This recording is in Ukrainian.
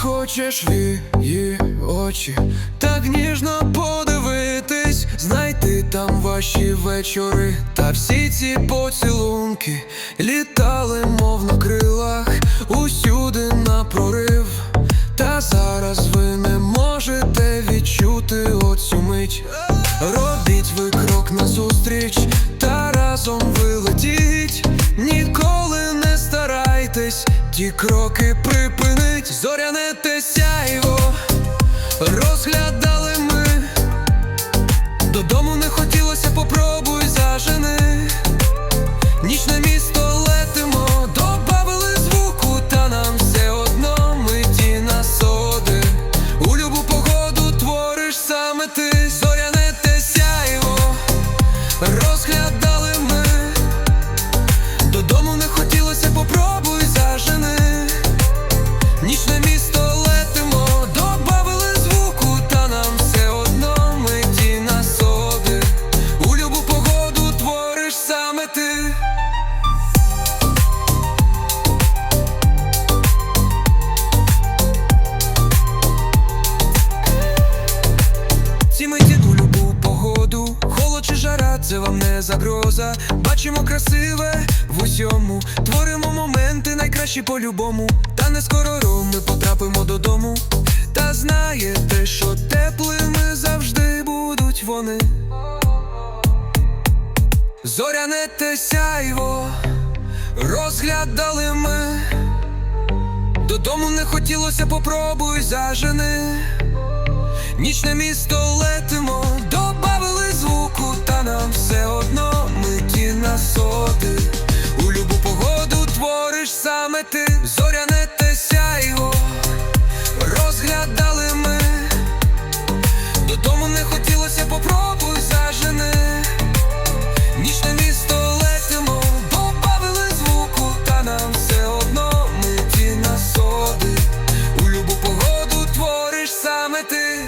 хочеш в її очі, так ніжно подивитись, знайти там ваші вечори, та всі ці поцілунки літали, мов на крилах, усюди на прорив. Та зараз ви не можете відчути оцю мить. Робіть ви крок назустріч, та разом старайтесь, ті кроки припинить. Зоряне те сяйво розглядали ми. Додому не хотілося, попробуй зажени. Це вам не загроза. Бачимо красиве в усьому, творимо моменти найкращі по-любому. Та не скоро ми потрапимо додому. Та знаєте, що теплими завжди будуть вони. Зоряне те сяйво розглядали ми. Додому не хотілося, попробуй зажени. Нічне місто летимо, не хотілося, попробуй зажени Нічне місто летимо, добавили звуку, та нам все одно ми ті насоди. У любу погоду твориш саме ти.